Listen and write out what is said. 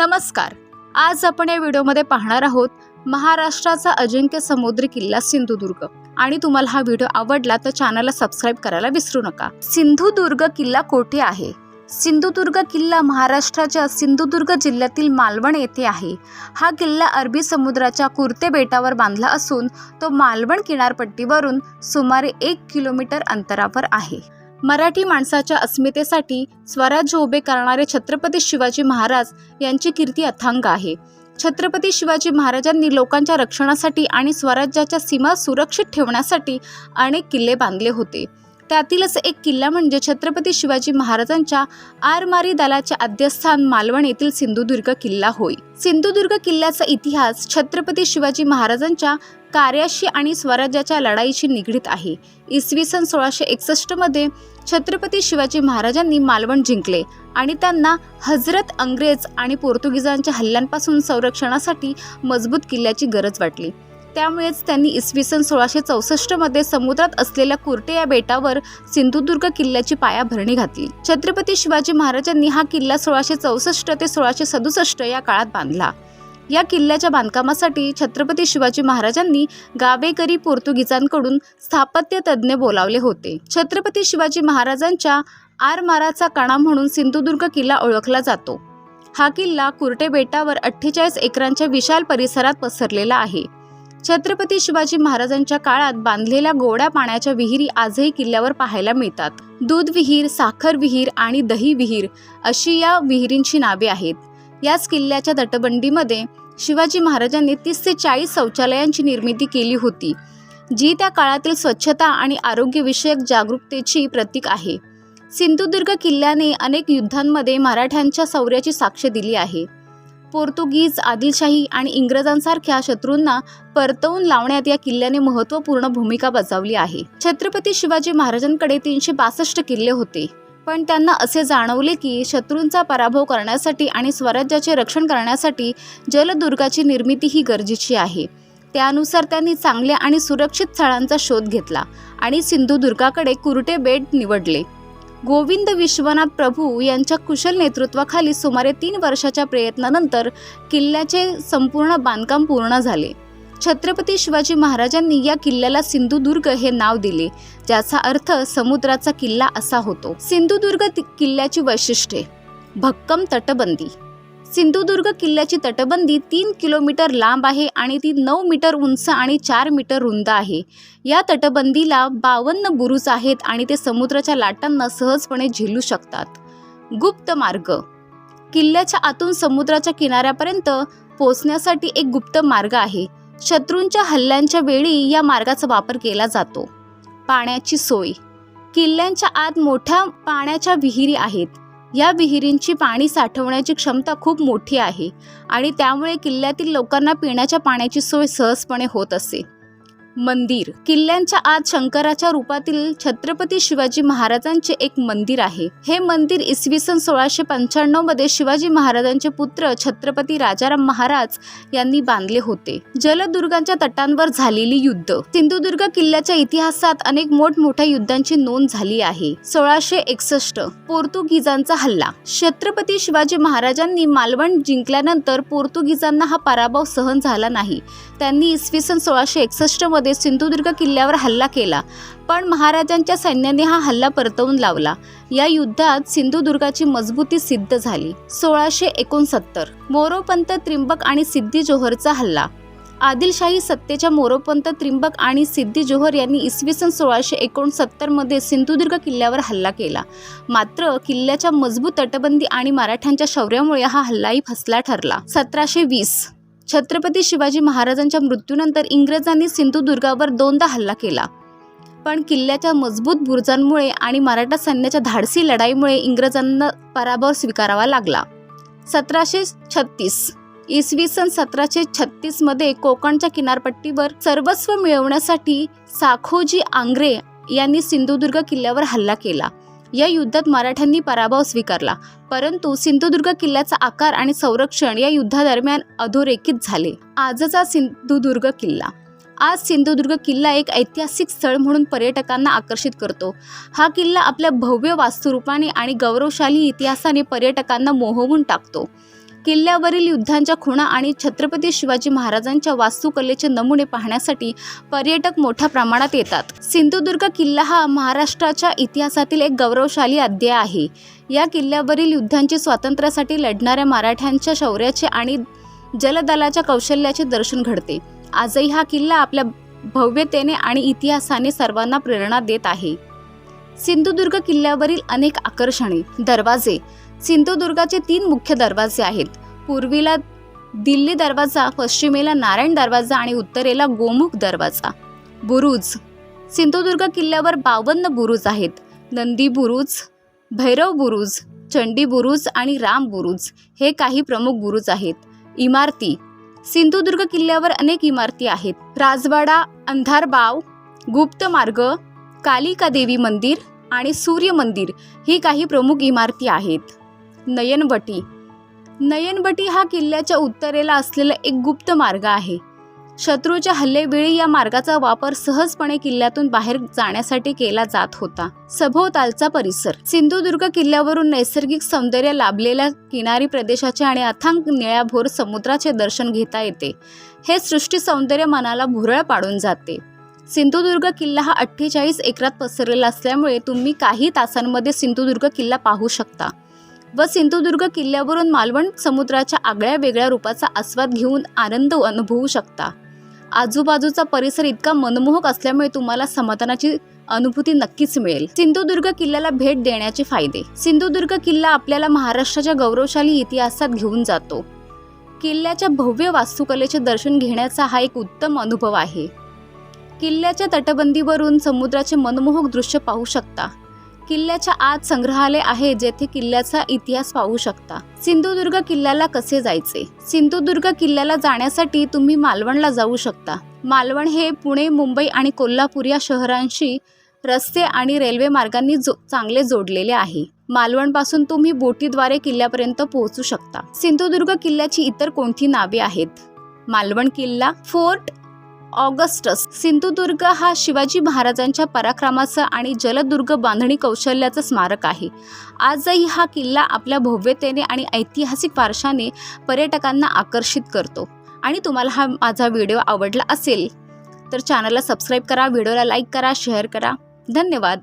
नमस्कार. आज आपण या व्हिडिओमध्ये पाहणार आहोत महाराष्ट्राचा अजिंक्य समुद्री किल्ला सिंधुदुर्ग. आणि तुम्हाला हा व्हिडिओ आवडला तर चॅनलला सबस्क्राईब करायला विसरू नका. सिंधुदुर्ग किल्ला कोठे आहे? सिंधुदुर्ग किल्ला महाराष्ट्राच्या सिंधुदुर्ग जिल्ह्यातील मालवण येथे आहे. हा किल्ला अरबी समुद्राच्या कुर्ते बेटावर बांधला असून तो मालवण किनारपट्टीवरून सुमारे एक किलोमीटर अंतरावर आहे. मराठी माणसाच्या अस्मितेसाठी स्वराज्य उभे करणारे छत्रपती शिवाजी महाराज यांची कीर्ती अथांग आहे. छत्रपती शिवाजी महाराजांनी लोकांच्या रक्षणासाठी आणि स्वराज्याच्या सीमा सुरक्षित ठेवण्यासाठी अनेक किल्ले बांधले होते. त्यातीलच एक किल्ला म्हणजे छत्रपती शिवाजी महाराजांच्या आरमारी दलाचे आद्यस्थान मालवण येथील सिंधुदुर्ग किल्ला होय. सिंधुदुर्ग किल्ल्याचा इतिहास छत्रपती शिवाजी महाराजांच्या कार्याशी आणि स्वराज्याच्या लढाईशी निगडीत आहे. इसवी सन सोळाशे एकसष्टमध्ये छत्रपती शिवाजी महाराजांनी मालवण जिंकले आणि त्यांना हजरत अंग्रेज आणि पोर्तुगीजांच्या हल्ल्यांपासून संरक्षणासाठी मजबूत किल्ल्याची गरज वाटली. त्यामुळेच त्यांनी इसवी सन सोळाशे चौसष्टमध्ये समुद्रात असलेल्या कुर्टे या बेटावर सिंधुदुर्ग किल्ल्याची पायाभरणी घातली. छत्रपती शिवाजी महाराजांनी हा किल्ला सोळाशे चौसष्ट ते सोळाशे सदुसष्ट या काळात बांधला. या किल्ल्याच्या बांधकामासाठी छत्रपती शिवाजी महाराजांनी गावेकरी पोर्तुगीजांकडून स्थापत्य तज्ज्ञ बोलावले होते. छत्रपती शिवाजी महाराजांच्या आरमाराचा कणा म्हणून सिंधुदुर्ग किल्ला ओळखला जातो. हा किल्ला कुर्टे बेटावर अठ्ठेचाळीस एकरांच्या विशाल परिसरात पसरलेला आहे. छत्रपती शिवाजी महाराजांच्या काळात बांधलेल्या गोड्या पाण्याच्या विहिरी आजही किल्ल्यावर पाहायला मिळतात. दूध विहीर साखर विहीर आणि दही विहीर अशी या विहिरींची नावे आहेत. याच किल्ल्याच्या तटबंदीमध्ये शिवाजी महाराजांनी तीस ते चाळीस शौचालयांची निर्मिती केली होती जी त्या काळातील स्वच्छता आणि आरोग्यविषयक जागरूकतेची प्रतीक आहे. सिंधुदुर्ग किल्ल्याने अनेक युद्धांमध्ये मराठ्यांच्या शौर्याची साक्ष दिली आहे. पोर्तुगीज आदिलशाही आणि इंग्रजांसारख्या शत्रूंना परतवून लावण्यात या किल्ल्याने महत्त्वपूर्ण भूमिका बजावली आहे. छत्रपती शिवाजी महाराजांकडे तीनशे बासष्ट किल्ले होते. पण त्यांना असे जाणवले की शत्रूंचा पराभव करण्यासाठी आणि स्वराज्याचे रक्षण करण्यासाठी जलदुर्गाची निर्मिती ही गरजेची आहे. त्यानुसार त्यांनी चांगल्या आणि सुरक्षित स्थळांचा शोध घेतला आणि सिंधुदुर्गाकडे कुरटे बेट निवडले. गोविंद विश्वनाथ प्रभू यांच्या कुशल नेतृत्वाखाली सुमारे तीन वर्षाच्या प्रयत्नानंतर किल्ल्याचे संपूर्ण बांधकाम पूर्ण झाले. छत्रपती शिवाजी महाराजांनी या किल्ल्याला सिंधुदुर्ग हे नाव दिले ज्याचा अर्थ समुद्राचा किल्ला असा होतो. सिंधुदुर्ग ति- किल्ल्याची वैशिष्ट्ये. भक्कम तटबंदी. सिंधुदुर्ग किल्ल्याची तटबंदी तीन किलोमीटर लांब आहे आणि ती नऊ मीटर उंच आणि चार मीटर रुंद आहे. या तटबंदीला बावन्न बुरुज आहेत आणि ते समुद्राच्या लाटांना सहजपणे झेलू शकतात. गुप्त मार्ग. किल्ल्याच्या आतून समुद्राच्या किनाऱ्यापर्यंत पोचण्यासाठी एक गुप्त मार्ग आहे. शत्रूंच्या हल्ल्यांच्या वेळी या मार्गाचा वापर केला जातो. पाण्याची सोय. किल्ल्यांच्या आत मोठ्या पाण्याच्या विहिरी आहेत. या विहिरींची पाणी साठवण्याची क्षमता खूप मोठी आहे आणि त्यामुळे किल्ल्यातील लोकांना पिण्याच्या पाण्याची सोय सहजपणे होत असे. मंदिर. किल्ल्यांच्या आत शंकराच्या रूपातील छत्रपती शिवाजी महाराजांचे एक मंदिर आहे. हे मंदिर इसवी सन सोळाशे पंच्याण्णवमध्ये शिवाजी महाराजांचे पुत्र छत्रपती राजाराम महाराज यांनी बांधले होते. जलदुर्गांच्या तटांवर झालेली युद्ध. सिंधुदुर्ग किल्ल्याच्या इतिहासात अनेक मोठमोठ्या युद्धांची नोंद झाली आहे. सोळाशे एकसष्ट. पोर्तुगीजांचा हल्ला. छत्रपती शिवाजी महाराजांनी मालवण जिंकल्यानंतर पोर्तुगीजांना हा पराभव सहन झाला नाही. त्यांनी इसवी सन सोळाशे एकसष्टमध्ये सिंधुदुर्ग किल्ल्यावर हल्ला केला. पण महाराजांच्या सैन्याने हा हल्ला परतवून लावला. या युद्धात सिंधुदुर्गाची मजबूती सिद्ध झाली. सोळाशे एकोणसत्तर मोरोपंत त्रिंबक आणि सिद्धी जोहरचा हल्ला. आदिलशाही सत्तेच्या मोरोपंत त्रिंबक आणि सिद्धी जोहर यांनी इसवी सन सोळाशे एकोणसत्तरमध्ये सिंधुदुर्ग किल्ल्यावर हल्ला केला. मात्र किल्ल्याच्या मजबूत तटबंदी आणि मराठ्यांच्या शौर्यामुळे हा हल्लाही फसला ठरला. सतराशे वीस छत्रपती शिवाजी महाराजांच्या मृत्यूनंतर इंग्रजांनी सिंधुदुर्गावर दोनदा हल्ला केला. पण किल्ल्याच्या मजबूत बुरुजांमुळे आणि मराठा सैन्याच्या धाडसी लढाईमुळे इंग्रजांना पराभव स्वीकारावा लागला. सतराशे छत्तीस इसवी सन सतराशे छत्तीसमध्ये कोकणच्या किनारपट्टीवर सर्वस्व मिळवण्यासाठी साखोजी आंग्रे यांनी सिंधुदुर्ग किल्ल्यावर हल्ला केला. या युद्धात मराठ्यांनी पराभव स्वीकारला. परंतु सिंधुदुर्ग किल्ल्याचा आकार आणि संरक्षण या युद्धादरम्यान अधोरेखित झाले. आजचा सिंधुदुर्ग किल्ला. आज सिंधुदुर्ग किल्ला एक ऐतिहासिक स्थळ म्हणून पर्यटकांना आकर्षित करतो. हा किल्ला आपल्या भव्य वास्तुरूपाने आणि गौरवशाली इतिहासाने पर्यटकांना मोहवून टाकतो. किल्ल्यावरील युद्धांच्या खुणा आणि छत्रपती शिवाजी महाराजांच्या वास्तुकलेचे नमुने पाहण्यासाठी पर्यटक मोठ्या प्रमाणात येतात. सिंधुदुर्ग किल्ला हा महाराष्ट्राच्या इतिहासातील एक गौरवशाली अध्याय आहे. या किल्ल्यावरील युद्धांची स्वातंत्र्यासाठी लढणाऱ्या मराठ्यांच्या शौर्याचे आणि जलदलाच्या कौशल्याचे दर्शन घडते. आजही हा किल्ला आपल्या भव्यतेने आणि इतिहासाने सर्वांना प्रेरणा देत आहे. सिंधुदुर्ग किल्ल्यावरील अनेक आकर्षणे दरवाजे सिंधुदुर्गाचे तीन मुख्य दरवाजे आहेत. पूर्वीला दिल्ली दरवाजा पश्चिमेला नारायण दरवाजा आणि उत्तरेला गोमुख दरवाजा. बुरुज. सिंधुदुर्ग किल्ल्यावर बावन्न बुरुज आहेत. नंदी बुरुज भैरव बुरुज चंडी बुरुज आणि राम बुरुज हे काही प्रमुख बुरुज आहेत. इमारती. सिंधुदुर्ग किल्ल्यावर अनेक इमारती आहेत. राजवाडा अंधारबाव गुप्त मार्ग कालिका देवी मंदिर आणि सूर्य मंदिर ही काही प्रमुख इमारती आहेत. नयनवटी नयनवटी हा किल्ल्याच्या उत्तरेला असलेला एक गुप्त मार्ग आहे. शत्रूच्या हल्लेवेळी या मार्गाचा वापर सहजपणे किल्ल्यातून बाहेर जाण्यासाठी केला जात होता. सभोवतालचा परिसर. सिंधुदुर्ग किल्ल्यावरून नैसर्गिक सौंदर्य लाभलेल्या किनारी प्रदेशाचे आणि अथांग निळ्याभोर समुद्राचे दर्शन घेता येते. हे सृष्टी सौंदर्य मनाला भुरळ पाडून जाते. सिंधुदुर्ग किल्ला हा अठ्ठेचाळीस एकरात पसरलेला असल्यामुळे तुम्ही काही तासांमध्ये सिंधुदुर्ग किल्ला पाहू शकता. व सिंधुदुर्ग किल्ल्यावरून मालवण समुद्राच्या आगळ्या वेगळ्या रूपाचा आस्वाद घेऊन आनंद अनुभवू शकता. आजूबाजूचा परिसर इतका मनमोहक असल्यामुळे तुम्हाला समाधानाची अनुभूती नक्कीच मिळेल. सिंधुदुर्ग किल्ल्याला भेट देण्याचे फायदे. सिंधुदुर्ग किल्ला आपल्याला महाराष्ट्राच्या गौरवशाली इतिहासात घेऊन जातो. किल्ल्याच्या भव्य वास्तुकलेचे दर्शन घेण्याचा हा एक उत्तम अनुभव आहे. किल्ल्याच्या तटबंदीवरून समुद्राचे मनमोहक दृश्य पाहू शकता. किल्ल्याच्या आत संग्रहालय आहे जेथे किल्ल्याचा इतिहास पाहू शकता. सिंधुदुर्ग किल्ल्याला कसे जायचे? सिंधुदुर्ग किल्ल्याला जाण्यासाठी तुम्ही मालवणला जाऊ शकता. मालवण हे पुणे मुंबई आणि कोल्हापूर या शहरांशी रस्ते आणि रेल्वे मार्गांनी जो चांगले जोडलेले आहे. मालवणपासून तुम्ही बोटीद्वारे किल्ल्यापर्यंत पोहोचू शकता. सिंधुदुर्ग किल्ल्याची इतर कोणती नावे आहेत? मालवण किल्ला फोर्ट ऑगस्टस. सिंधुदुर्ग हा शिवाजी महाराजांच्या पराक्रमाचं आणि जलदुर्ग बांधणी कौशल्याचं स्मारक आहे. आजही हा किल्ला आपल्या भव्यतेने आणि ऐतिहासिक वारशाने पर्यटकांना आकर्षित करतो. आणि तुम्हाला हा माझा व्हिडिओ आवडला असेल तर चॅनलला सबस्क्राईब करा व्हिडिओला लाईक करा शेअर करा. धन्यवाद.